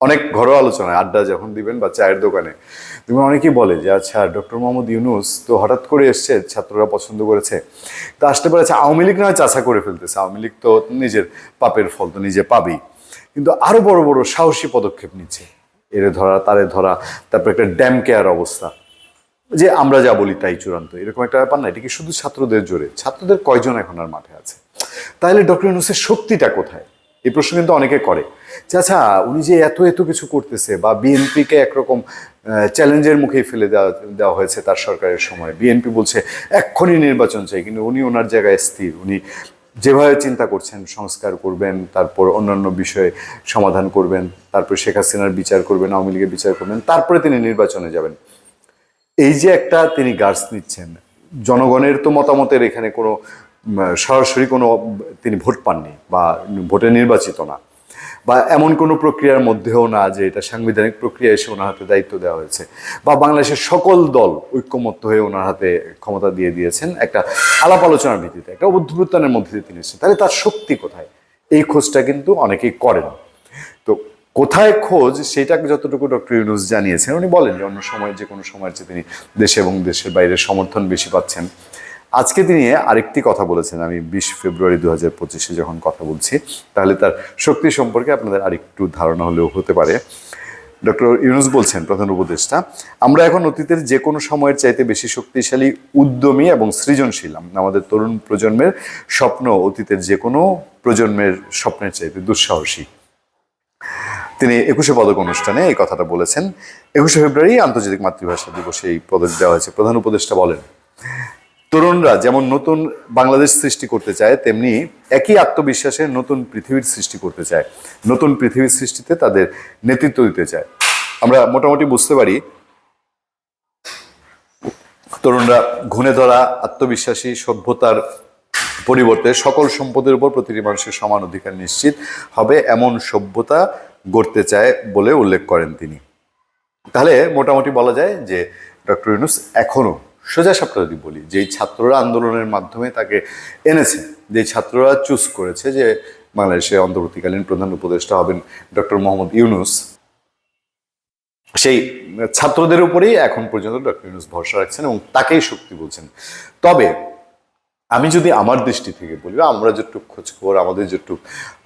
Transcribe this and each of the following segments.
অনেক ঘরোয়া আলোচনায় আড্ডা যখন দিবেন বা চায়ের দোকানে তুমি অনেকেই বলে যে আচ্ছা ডক্টর মোহাম্মদ ইউনুস তো হঠাৎ করে এসছে ছাত্ররা পছন্দ করেছে। তো আসতে পারে আচ্ছা, আওয়ামী লীগ নয় চাষা করে ফেলতেছে? আওয়ামী লীগ তো নিজের পাপের ফল তো নিজে পাবেই। কিন্তু আরও বড় বড় সাহসী পদক্ষেপ নিচ্ছে। এরে ধরা তারে ধরা তারপর একটা ড্যাম কেয়ার অবস্থা। যে আমরা যা বলি তাই চূড়ান্ত। এরকম একটা ব্যাপার না এটা কি শুধু ছাত্রদের জোরে? ছাত্রদের কয়জন এখন আর মাঠে আছে? তাহলে ডক্টর ইউনুসের শক্তিটা কোথায়? এই প্রশ্ন কিন্তু অনেকে করে। যে আচ্ছা উনি যে এত এত কিছু করতেছে বা বিএনপিকে একরকম চ্যালেঞ্জের মুখে ফেলে দেওয়া দেওয়া হয়েছে তার সরকারের সময়। বিএনপি বলছে, এক্ষুনি নির্বাচন চাই। কিন্তু উনি ওনার জায়গায় স্থির। উনি যেভাবে চিন্তা করছেন, সংস্কার করবেন, তারপর অন্যান্য বিষয়ে সমাধান করবেন, তারপর শেখ হাসিনার বিচার করবেন, আওয়ামী লীগের বিচার করবেন, তারপরে তিনি নির্বাচনে যাবেন। এই যে একটা তিনি গার্ডস নিচ্ছেন, জনগণের তো মতামতের এখানে কোনো সরাসরি কোনো তিনি ভোট পাননি বা ভোটে নির্বাচিত না। বা এমন কোনো প্রক্রিয়ার মধ্যেও না যে এটা সাংবিধানিক প্রক্রিয়া এসে ওনার হাতে দায়িত্ব দেওয়া হয়েছে। বা বাংলাদেশের সকল দল ঐক্যমত্য হয়ে ওনার হাতে ক্ষমতা দিয়ে দিয়েছেন একটা আলাপ আলোচনার ভিত্তিতে, একটা অভ্যুত্থানের মধ্যে দিয়ে তিনি এসেছেন। তাহলে তার শক্তি কোথায়? এই খোঁজটা কিন্তু অনেকেই করেন। তো কোথায় খোঁজ? সেটা যতটুকু ডক্টর ইউনুস জানিয়েছেন, উনি বলেন যে অন্য সময় যে কোনো সময়ের চেয়ে তিনি দেশে এবং দেশের বাইরে সমর্থন বেশি পাচ্ছেন আজকে তিনি আরেকটি কথা বলেছেন, আমি বিশ ফেব্রুয়ারি দু হাজার পঁচিশে যখন কথা বলছি, তাহলে তার শক্তি সম্পর্কে আপনাদের আরেকটু ধারণা হলেও হতে পারে। ডক্টর ইউনুস বলছেন, প্রধান উপদেষ্টা, আমরা এখন অতীতের যে কোনো সময়ের চাইতে বেশি শক্তিশালী, উদ্যমী এবং সৃজনশীল, আমাদের তরুণ প্রজন্মের স্বপ্ন অতীতের যে কোনো প্রজন্মের স্বপ্নের চাইতে দুঃসাহসী। তিনি একুশে পদক অনুষ্ঠানে এই কথাটা বলেছেন, একুশে ফেব্রুয়ারি আন্তর্জাতিক মাতৃভাষা দিবসে এই পদক দেওয়া হয়েছে। প্রধান উপদেষ্টা বলেন তরুণরা যেমন নতুন বাংলাদেশ সৃষ্টি করতে চায়, তেমনি একই আত্মবিশ্বাসের নতুন পৃথিবীর সৃষ্টি করতে চায়। নতুন পৃথিবীর সৃষ্টিতে তাদের নেতৃত্ব দিতে চায়। আমরা মোটামুটি বুঝতে পারি, তরুণরা ঘুণে ধরা, আত্মবিশ্বাসী, সভ্যতার পরিবর্তে সকল সম্পদের উপর প্রতিটি মানুষের সমান অধিকার নিশ্চিত হবে, এমন সভ্যতা গড়তে চায় বলে উল্লেখ করেন তিনি। তাহলে মোটামুটি বলা যায় যে ডক্টর ইউনুস এখনও সোজা সাপটা যদি বলি, যেই ছাত্ররা আন্দোলনের মাধ্যমে তাকে এনেছে যে ছাত্ররা চুজ করেছে যে বাংলাদেশে অন্তর্বর্তীকালীন প্রধান উপদেষ্টা হবেন ডক্টর মোহাম্মদ ইউনুস, সেই ছাত্রদের উপরেই এখন পর্যন্ত ডক্টর ইউনুস ভরসা রাখছেন এবং তাকেই শক্তি বলছেন। তবে আমি যদি আমার দৃষ্টি থেকে বলি, বা আমরা যেটুক খোঁজখবর, আমাদের যেটুক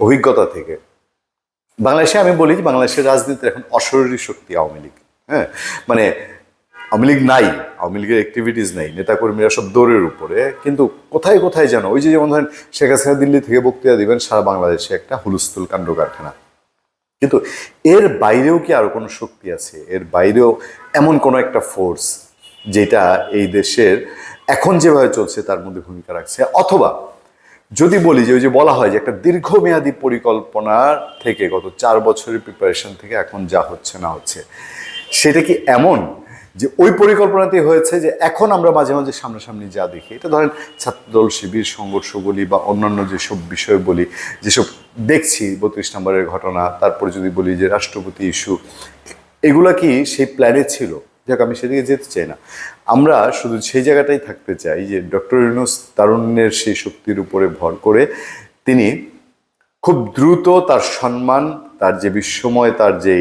অভিজ্ঞতা থেকে, বাংলাদেশে আমি বলি যে বাংলাদেশের রাজনীতির এখন অশরীরী শক্তি আওয়ামী লীগ হ্যাঁ? মানে আওয়ামী লীগ নাই, আওয়ামী লীগের অ্যাক্টিভিটিস নেই, নেতাকর্মীরা সব দৌড়ের উপরে, কিন্তু কোথায় কোথায় যেন, ওই যে যেমন ধরেন শেখ হাসিনা দিল্লি থেকে বক্তৃতা দিবেন, সারা বাংলাদেশে একটা হুলস্থুল কাণ্ড কারখানা কিন্তু এর বাইরেও কি আরও কোনো শক্তি আছে? এর বাইরেও এমন কোনো একটা ফোর্স যেটা এই দেশের এখন যেভাবে চলছে, তার মধ্যে ভূমিকা রাখছে? অথবা যদি বলি যে, ওই যে বলা হয় যে, একটা দীর্ঘমেয়াদী পরিকল্পনা থেকে গত চার বছরের প্রিপারেশন থেকে এখন যা হচ্ছে না হচ্ছে, সেটা কি এমন যে ওই পরিকল্পনাতেই হয়েছে যে এখন আমরা মাঝে মাঝে সামনাসামনি যা দেখি, এটা ধরেন ছাত্রদল, শিবির সংঘর্ষ বলি বা অন্যান্য যেসব বিষয় বলি যেসব দেখছি বত্রিশ নম্বরের ঘটনা, তারপরে যদি বলি যে রাষ্ট্রপতি ইস্যু, এগুলা কি সেই প্ল্যানে ছিল? যাক, আমি সেদিকে যেতে চাই না। আমরা শুধু সেই জায়গাটাই থাকতে চাই যে ডক্টর ইউনুস তারুণ্যের সেই শক্তির উপরে ভর করে তিনি খুব দ্রুত তার সম্মান তার যে বিশ্বময় তার যে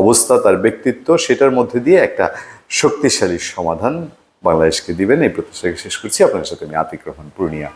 অবস্থা, তার ব্যক্তিত্ব, সেটার মধ্যে দিয়ে একটা শক্তিশালী সমাধান বাংলাদেশকে দিবেন। এই প্রত্যাশাকে শেষ করছি। আপনার সাথে আমি আতিক রহমান, পূর্ণিয়া।